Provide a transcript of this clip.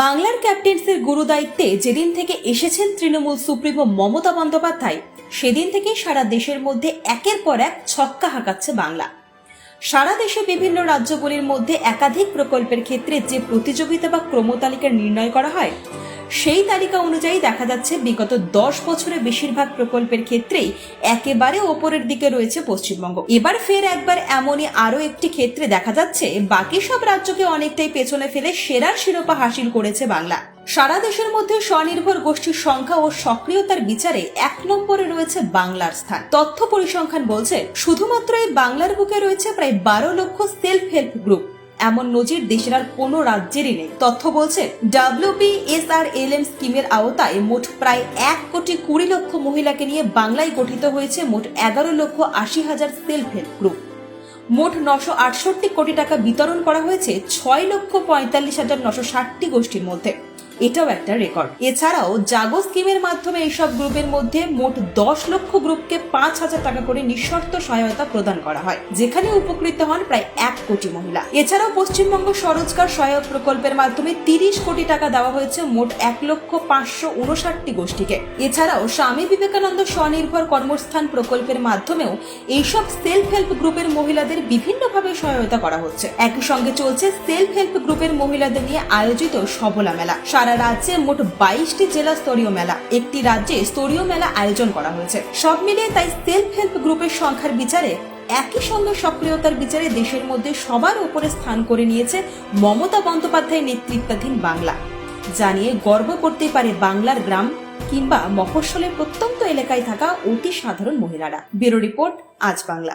বাংলার ক্যাপ্টেন্সির গুরুদায়িত্বে যেদিন থেকে এসেছেন তৃণমূল সুপ্রিমো মমতা বন্দ্যোপাধ্যায়, সেদিন থেকে সারা দেশের মধ্যে একের পর এক ছক্কা হাঁকাচ্ছে বাংলা। সারা দেশে বিভিন্ন রাজ্যগুলির মধ্যে একাধিক প্রকল্পের ক্ষেত্রে যে প্রতিযোগিতা বা ক্রমতালিকা নির্ণয় করা হয় সেই তালিকা অনুযায়ী দেখা যাচ্ছে বিগত দশ বছরে বেশিরভাগ প্রকল্পের ক্ষেত্রেই একেবারে ওপরের দিকে রয়েছে পশ্চিমবঙ্গ। এবার ফের একবার এমনই আরও একটি ক্ষেত্রে দেখা যাচ্ছে, বাকি সব রাজ্যকে অনেকটাই পেছনে ফেলে সেরার শিরোপা হাসিল করেছে বাংলা। সারা দেশের মধ্যে স্বনির্ভর গোষ্ঠীর সংখ্যা ও সক্রিয়তার বিচারে এক নম্বরে রয়েছে বাংলার স্থান। তথ্য পরিসংখ্যান বলছে, শুধুমাত্র এই বাংলার বুকে রয়েছে প্রায় বারো লক্ষ সেলফ হেল্প গ্রুপ এমন নজির দেশের আর কোনো রাজ্যেরই নেই। তথ্য বলছে ডাব্লিউবিএসআরএলএম স্কিমের আওতায় মোট প্রায় এক কোটি কুড়ি লক্ষ মহিলাকে নিয়ে বাংলায় গঠিত হয়েছে মোট এগারো লক্ষ আশি হাজার সেলফ হেল্প গ্রুপ মোট নশো আটষট্টি কোটি টাকা বিতরণ করা হয়েছে ছয় লক্ষ পঁয়তাল্লিশ হাজার নশো ষাটটি গোষ্ঠীর মধ্যে। এটাও একটা রেকর্ড এছাড়াও জাগো স্কিমের মাধ্যমে এইসব গ্রুপের মধ্যে মোট দশ লক্ষ গ্রুপকে পাঁচ হাজার টাকা করে নিঃশর্ত সহায়তা প্রদান করা হয়, যেখানে উপকৃত হন প্রায় এক কোটি মহিলা। এছাড়াও পশ্চিমবঙ্গ স্বরোজগার সহায়ক প্রকল্পের মাধ্যমে তিরিশ কোটি টাকা দেওয়া হয়েছে মোট এক লক্ষ পাঁচশো উনষাটটি গোষ্ঠীকে। এছাড়াও স্বামী বিবেকানন্দ স্বনির্ভর কর্মস্থান প্রকল্পের মাধ্যমেও এইসব সেলফ হেল্প গ্রুপের মহিলাদের বিভিন্নভাবে সহায়তা করা হচ্ছে। একই সঙ্গে চলছে সেলফ হেল্প গ্রুপের মহিলাদের নিয়ে আয়োজিত সবলা মেলা। সারা রাজ্যে মোট বাইশটি জেলা স্তরীয় মেলা। একটি রাজ্যে স্তরীয় মেলা আয়োজন করা হয়েছে। সব মিলিয়ে তাই সেলফ হেল্প গ্রুপের সংখ্যার বিচারে একই সঙ্গে সক্রিয়তার বিচারে দেশের মধ্যে সবার উপরে স্থান করে নিয়েছে মমতা বন্দ্যোপাধ্যায়ের নেতৃত্বাধীন বাংলা। জানিয়ে গর্ব করতে পারে বাংলার গ্রাম কিংবা মফস্বলের প্রত্যন্ত এলাকায় থাকা অতি সাধারণ মহিলারা। ব্যুরো রিপোর্ট আজ বাংলা।